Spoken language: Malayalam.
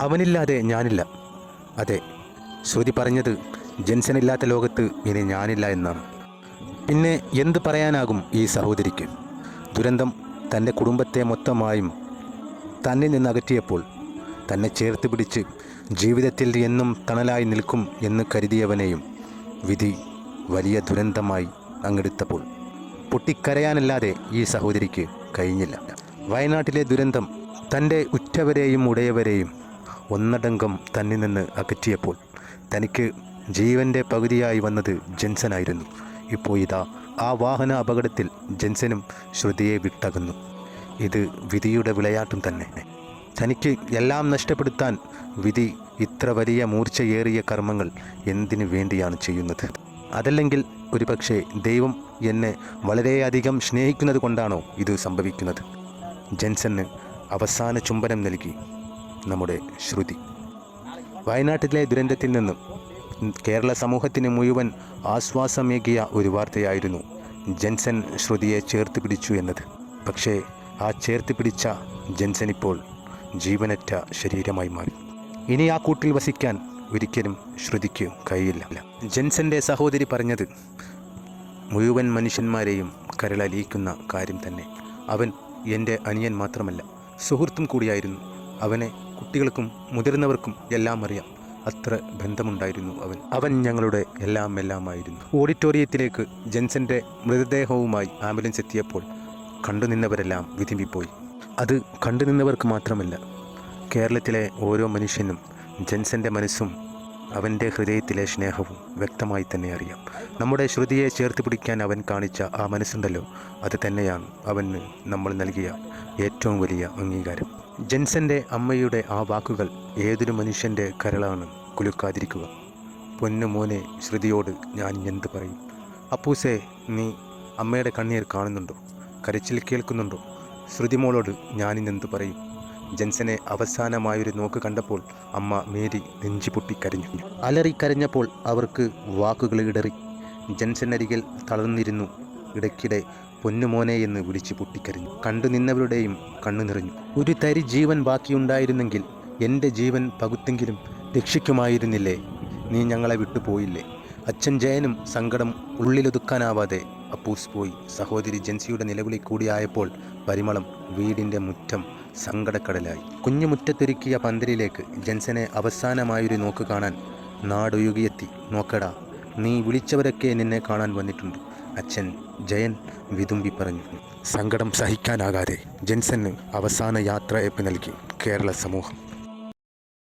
അവനില്ലാതെ ഞാനില്ല. അതെ ശ്രുതി പറഞ്ഞത് ജെൻസനില്ലാത്ത ലോകത്ത് ഇനി ഞാനില്ല എന്നാണ്. പിന്നെ എന്ത് പറയാനാകും ഈ സഹോദരിക്ക്? ദുരന്തം തന്റെ കുടുംബത്തെ മൊത്തമായും തന്നിൽ നിന്ന് അകറ്റിയപ്പോൾ തന്നെ ചേർത്ത് പിടിച്ച് ജീവിതത്തിൽ എന്നും തണലായി നിൽക്കും എന്ന് കരുതിയവനെയും വിധി വലിയ ദുരന്തമായി അങ്ങെടുത്തപ്പോൾ പൊട്ടിക്കരയാനല്ലാതെ ഈ സഹോദരിക്ക് കഴിഞ്ഞില്ല. വയനാട്ടിലെ ദുരന്തം തന്റെ ഉറ്റവരെയും ഉടയവരെയും ഒന്നടങ്കം തന്നിൽ നിന്ന് അകറ്റിയപ്പോൾ തനിക്ക് ജീവന്റെ പകുതിയായി വന്നത് ജെൻസനായിരുന്നു. ഇപ്പോൾ ഇതാ ആ വാഹന അപകടത്തിൽ ജെൻസനും ശ്രുതിയെ വിട്ടകന്നു. ഇത് വിധിയുടെ വിളയാട്ടം തന്നെ. തനിക്ക് എല്ലാം നഷ്ടപ്പെടുത്താൻ വിധി ഇത്ര വലിയ മൂർച്ചയേറിയ കർമ്മങ്ങൾ എന്തിനു വേണ്ടിയാണ് ചെയ്യുന്നത്? അതല്ലെങ്കിൽ ഒരുപക്ഷെ ദൈവം എന്നെ വളരെയധികം സ്നേഹിക്കുന്നത് കൊണ്ടാണോ ഇത് സംഭവിക്കുന്നത്? ജെൻസന് അവസാന ചുംബനം നൽകി. നമ്മുടെ ശ്രുതി. വയനാട്ടിലെ ദുരന്തത്തിൽ നിന്നും കേരള സമൂഹത്തിന് മുഴുവൻ ആശ്വാസമേകിയ ഒരു വാർത്തയായിരുന്നു ജെൻസൻ ശ്രുതിയെ ചേർത്ത് പിടിച്ചു എന്നത്. പക്ഷേ ആ ചേർത്ത് പിടിച്ച ജെൻസൻ ഇപ്പോൾ ജീവനറ്റ ശരീരമായി മാറി. ഇനി ആ കൂട്ടിൽ വസിക്കാൻ ഒരിക്കലും ശ്രുതിക്ക് കഴിയില്ല. ജെൻസന്റെ സഹോദരി പറഞ്ഞത് മുഴുവൻ മനുഷ്യന്മാരെയും കരളലിയിക്കുന്ന കാര്യം തന്നെ. അവൻ എന്റെ അനിയൻ മാത്രമല്ല സുഹൃത്തും കൂടിയായിരുന്നു. അവനെ കുട്ടികൾക്കും മുതിർന്നവർക്കും എല്ലാം അറിയാം അത്ര ബന്ധമുണ്ടായിരുന്നു അവൻ. അവൻ ഞങ്ങളുടെ എല്ലാം എല്ലാമായിരുന്നു ഓഡിറ്റോറിയത്തിലേക്ക് ജെൻസന്റെ മൃതദേഹവുമായി ആംബുലൻസ് എത്തിയപ്പോൾ കണ്ടുനിന്നവരെല്ലാം വിതുമ്പിപ്പോയി. അത് കണ്ടുനിന്നവർക്ക് മാത്രമല്ല കേരളത്തിലെ ഓരോ മനുഷ്യനും ജെൻസന്റെ മനസ്സും അവന്റെ ഹൃദയത്തിലെ സ്നേഹവും വ്യക്തമായി തന്നെ അറിയാം. നമ്മുടെ ശ്രുതിയെ ചേർത്ത് പിടിക്കാൻ അവൻ കാണിച്ച ആ മനസ്സുണ്ടല്ലോ അത് തന്നെയാണ് അവന് നമ്മൾ നൽകിയ ഏറ്റവും വലിയ അംഗീകാരം. ജെൻസന്റെ അമ്മയുടെ ആ വാക്കുകൾ ഏതൊരു മനുഷ്യന്റെ കരളാണ് കുലുക്കാതിരിക്കുക. പൊന്നു മോനെ ശ്രുതിയോട് ഞാൻ എന്ത് പറയും? അപ്പൂസേ നീ അമ്മയുടെ കണ്ണീർ കാണുന്നുണ്ടോ? കരച്ചിൽ കേൾക്കുന്നുണ്ടോ? ശ്രുതിമോളോട് ഞാനിന്നെന്ത് പറയും? ജെൻസനെ അവസാനമായൊരു നോക്ക് കണ്ടപ്പോൾ അമ്മ മേരി നെഞ്ചിപൊട്ടി കരഞ്ഞു. അലറി കരഞ്ഞപ്പോൾ അവർക്ക് വാക്കുകൾ ഇടറി. ജെൻസനരികിൽ തളർന്നിരുന്നു ഇടയ്ക്കിടെ പൊന്നുമോനെ എന്ന് വിളിച്ച് പൊട്ടിക്കരഞ്ഞു. കണ്ടു നിന്നവരുടെയും കണ്ണു നിറഞ്ഞു. ഒരു തരി ജീവൻ ബാക്കിയുണ്ടായിരുന്നെങ്കിൽ എന്റെ ജീവൻ പകുത്തെങ്കിലും രക്ഷിക്കുമായിരുന്നില്ലേ? നീ ഞങ്ങളെ വിട്ടുപോയില്ലേ അച്ഛൻ ജയനും സങ്കടം ഉള്ളിലൊതുക്കാനാവാതെ അപ്പൂസ് പോയി. സഹോദരി ജെൻസിയുടെ നിലവിളി കൂടിയായപ്പോൾ പരിമളം വീടിന്റെ മുറ്റം സങ്കടക്കടലായി. കുഞ്ഞു മുറ്റത്തൊരുക്കിയ പന്തലിലേക്ക് ജെൻസനെ അവസാനമായൊരു നോക്ക് കാണാൻ നാടൊഴുകിയെത്തി. നോക്കടാ നീ വിളിച്ചവരൊക്കെ നിന്നെ കാണാൻ വന്നിട്ടുണ്ട്. അച്ഛൻ ജയൻ വിതുമ്പി പറഞ്ഞു. സങ്കടം സഹിക്കാനാകാതെ ജെൻസന് അവസാന യാത്രയപ്പ് നൽകി കേരള സമൂഹം.